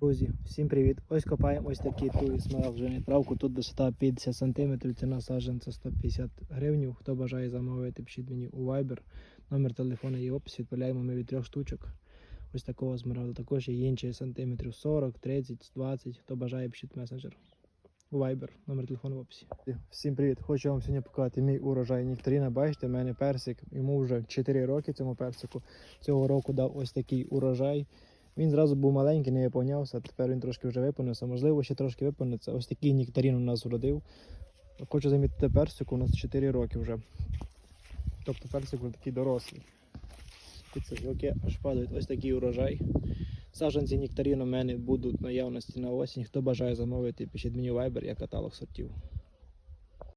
Друзі, всім привіт! Ось копаємо ось такий туї смарагджений травку. Тут висота 50 см, ціна саджанця 150 гривень. Хто бажає замовити, пишіть мені у Viber. Номер телефону є в описі. Відправляємо ми від трьох штучок. Ось такого смарагду. Також є інші сантиметрів 40, 30, 20. Хто бажає, пишіть месенджер. У Viber, номер телефону в описі. Всім привіт! Хочу вам сьогодні показати мій урожай нектарина. Бачите, в мене персик. Йому вже 4 роки цьому персику. Цього року дав ось такий урожай. Він зразу був маленький, не виповнявся, тепер він трошки вже виповнився. Можливо, ще трошки виповниться. Ось такий нектарин у нас вродив. Хочу замітити персику, у нас 4 роки вже. Тобто персик вже такий дорослий. Ці аж падають ось такий урожай. Саджанці нектарину в мене будуть наявності на осінь. Хто бажає замовити, пишіть мені в Viber, я каталог сортів.